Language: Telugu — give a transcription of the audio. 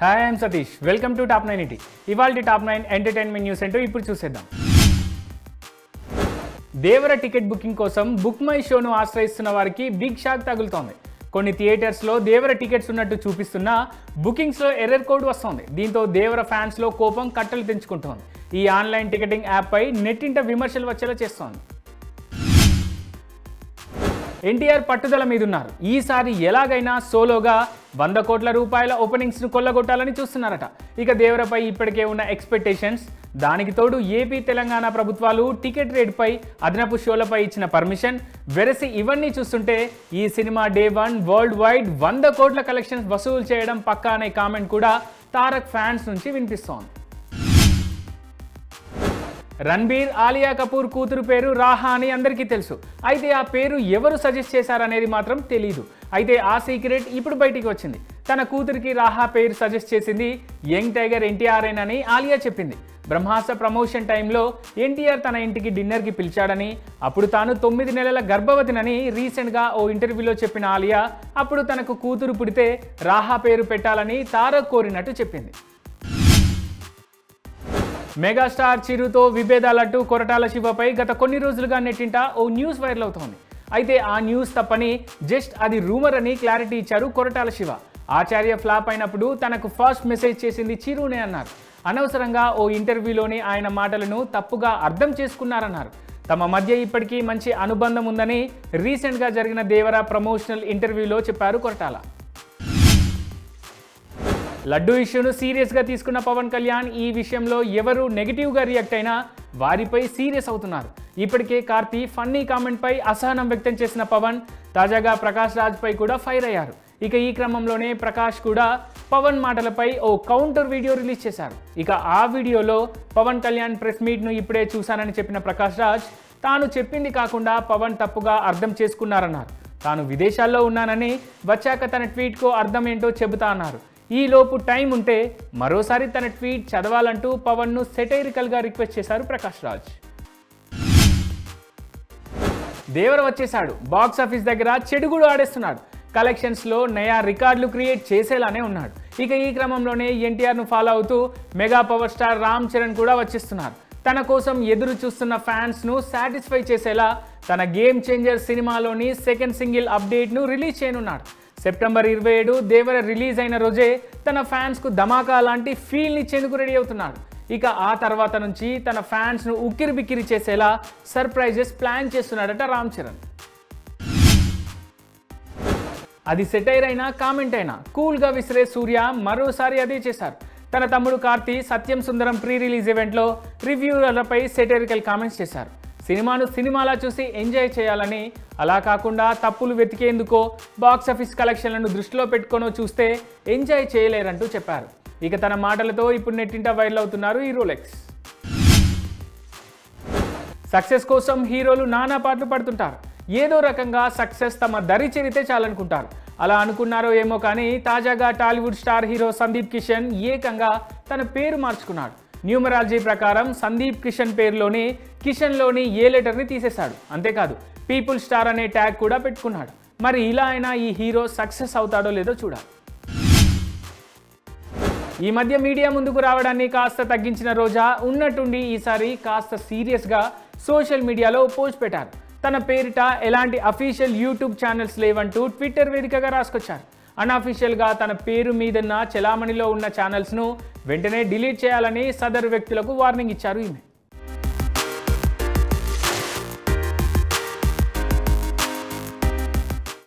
Hi I'm Satish welcome to top nine ET ఇవాళ టాప్ నైన్ ఎంటర్టైన్మెంట్ న్యూస్ ఏంటో ఇప్పుడు చూసేద్దాం. దేవర టికెట్ బుకింగ్ కోసం బుక్ మై షోను ఆశ్రయిస్తున్న వారికి బిగ్ షాక్ తగులుతోంది. కొన్ని థియేటర్స్లో దేవర టికెట్స్ ఉన్నట్టు చూపిస్తున్నా బుకింగ్స్లో ఎర్రర్ కోడ్ వస్తోంది. దీంతో దేవర ఫ్యాన్స్లో కోపం కట్టలు తెంచుకుంటోంది. ఈ ఆన్లైన్ టికెటింగ్ యాప్పై నెట్టింట విమర్శలు వచ్చేలా చేస్తోంది. ఎన్టీఆర్ పట్టుదల మీద ఉన్నారు ఈసారి ఎలాగైనా సోలోగా వంద కోట్ల రూపాయల ఓపెనింగ్స్ను కొల్లగొట్టాలని చూస్తున్నారట. ఇక దేవరపై ఇప్పటికే ఉన్న ఎక్స్పెక్టేషన్స్. దానికి తోడు ఏపీ తెలంగాణ ప్రభుత్వాలు టికెట్ రేట్పై అదనపు షోలపై ఇచ్చిన పర్మిషన్. వెరసి ఇవన్నీ చూస్తుంటే ఈ cinema day one world wide వంద కోట్ల కలెక్షన్స్ వసూలు చేయడం పక్కా అనే కామెంట్ కూడా తారక్ ఫ్యాన్స్ నుంచి వినిపిస్తోంది. రణబీర్ ఆలియా కపూర్ కూతురు పేరు రాహా అని అందరికీ తెలుసు. అయితే ఆ పేరు ఎవరు సజెస్ట్ చేశారనేది మాత్రం తెలియదు అయితే ఆ సీక్రెట్ ఇప్పుడు బయటికి వచ్చింది. తన కూతురికి రాహా పేరు సజెస్ట్ చేసింది యంగ్ టైగర్ ఎన్టీఆర్ అని ఆలియా చెప్పింది. బ్రహ్మాస్త్ర ప్రమోషన్ టైంలో ఎన్టీఆర్ తన ఇంటికి డిన్నర్కి పిలిచాడని అప్పుడు తాను తొమ్మిది నెలల గర్భవతినని రీసెంట్గా ఓ ఇంటర్వ్యూలో చెప్పిన ఆలియా అప్పుడు తనకు కూతురు పుడితే రాహా పేరు పెట్టాలని తారక్ కోరినట్టు చెప్పింది. మెగాస్టార్ చిరుతో విభేదాలట్టు కొరటాల శివపై గత కొన్ని రోజులుగా నెట్టింట ఓ న్యూస్ వైరల్ అవుతోంది. అయితే ఆ న్యూస్ తప్పని జస్ట్ అది రూమర్ అని క్లారిటీ ఇచ్చారు కొరటాల శివ. ఆచార్య ఫ్లాప్ అయినప్పుడు తనకు ఫస్ట్ మెసేజ్ చేసింది చిరునే అన్నారు. అనవసరంగా ఓ ఇంటర్వ్యూలోని ఆయన మాటలను తప్పుగా అర్థం చేసుకున్నారన్నారు. తమ మధ్య ఇప్పటికీ మంచి అనుబంధం ఉందని రీసెంట్గా జరిగిన దేవరా ప్రమోషనల్ ఇంటర్వ్యూలో చెప్పారు కొరటాల. లడ్డు ఇష్యూను సీరియస్గా తీసుకున్న పవన్ కళ్యాణ్ ఈ విషయంలో ఎవరు నెగిటివ్గా రియాక్ట్ అయినా వారిపై సీరియస్ అవుతున్నారు. ఇప్పటికే కార్తీ ఫన్నీ కామెంట్పై అసహనం వ్యక్తం చేసిన పవన్ తాజాగా ప్రకాష్ రాజ్పై కూడా ఫైర్ అయ్యారు. ఇక ఈ క్రమంలోనే ప్రకాష్ కూడా పవన్ మాటలపై ఓ కౌంటర్ వీడియో రిలీజ్ చేశారు. ఇక ఆ వీడియోలో పవన్ కళ్యాణ్ ప్రెస్ మీట్ను ఇప్పుడే చూశానని చెప్పిన ప్రకాష్ రాజ్ తాను చెప్పింది కాకుండా పవన్ తప్పుగా అర్థం చేసుకున్నారన్నారు. తాను విదేశాల్లో ఉన్నానని వచ్చాక తన ట్వీట్కు అర్థం ఏంటో చెబుతా అన్నారు. ఈ లోపు టైం ఉంటే మరోసారి తన ట్వీట్ చదవాలంటూ పవన్ను సెటైరికల్గా రిక్వెస్ట్ చేశారు ప్రకాష్ రాజ్. దేవర వచ్చేశాడు. బాక్స్ ఆఫీస్ దగ్గర చెడుగుడు ఆడేస్తున్నాడు. కలెక్షన్స్లో నయా రికార్డులు క్రియేట్ చేసేలానే ఉన్నాడు. ఇక ఈ క్రమంలోనే ఎన్టీఆర్ను ఫాలో అవుతూ mega power star Ram Charan కూడా వచ్చేస్తున్నారు. తన కోసం ఎదురు చూస్తున్న ఫ్యాన్స్ను సాటిస్ఫై చేసేలా తన గేమ్ చేంజర్ సినిమాలోని సెకండ్ సింగిల్ అప్డేట్ను రిలీజ్ చేయనున్నాడు. సెప్టెంబర్ ఇరవై ఏడు దేవర రిలీజ్ అయిన రోజే తన ఫ్యాన్స్కు ధమాకా లాంటి ఫీల్ని ఇచ్చేందుకు రెడీ అవుతున్నాడు. ఇక ఆ తర్వాత నుంచి తన ఫ్యాన్స్ను ఉక్కిరి బిక్కిరి చేసేలా సర్ప్రైజెస్ ప్లాన్ చేస్తున్నాడట రామ్ చరణ్. అది సెటైర్ అయినా కామెంట్ అయినా కూల్గా విసిరే సూర్య మరోసారి అదే చేశారు. తన తమ్ముడు కార్తీ సత్యం సుందరం ప్రీ రిలీజ్ ఈవెంట్లో రివ్యూలపై సెటైరికల్ కామెంట్స్ చేశారు. సినిమాను సినిమాలా చూసి ఎంజాయ్ చేయాలని అలా కాకుండా తప్పులు వెతికేందుకో బాక్స్ ఆఫీస్ కలెక్షన్లను దృష్టిలో పెట్టుకొనో చూస్తే ఎంజాయ్ చేయలేరంటూ చెప్పారు. ఇక తన మాటలతో ఇప్పుడు నెట్టింట వైరల్ అవుతున్నారు ఈ రోలెక్స్. సక్సెస్ కోసం హీరోలు నానా పాటలు పడుతుంటారు. ఏదో రకంగా సక్సెస్ తమ దరి చేరితే చాలనుకుంటారు. అలా అనుకున్నారో ఏమో కానీ తాజాగా టాలీవుడ్ స్టార్ హీరో సందీప్ కిషన్ ఏకంగా తన పేరు మార్చుకున్నాడు. న్యూమరాలజీ ప్రకారం సందీప్ కిషన్ పేరులోని కిషన్లోని ఏ లెటర్ని తీసేశాడు? అంతేకాదు పీపుల్ స్టార్ అనే ట్యాగ్ కూడా పెట్టుకున్నాడు. మరి ఇలా అయినా ఈ హీరో సక్సెస్ అవుతాడో లేదో చూడాలి. ఈ మధ్య మీడియా ముందుకు రావడాన్ని కాస్త తగ్గించిన రోజా ఉన్నట్టుండి ఈసారి కాస్త సీరియస్గా సోషల్ మీడియాలో పోస్ట్ పెట్టారు. తన పేరిట ఎలాంటి అఫీషియల్ యూట్యూబ్ ఛానల్స్ లేవంటూ ట్విట్టర్ వేదికగా రాసుకొచ్చారు. అన్అఫీషియల్గా తన పేరు మీదున్న చెలామణిలో ఉన్న ఛానల్స్ను వెంటనే డిలీట్ చేయాలని సదరు వ్యక్తులకు వార్నింగ్ ఇచ్చారు ఈమె.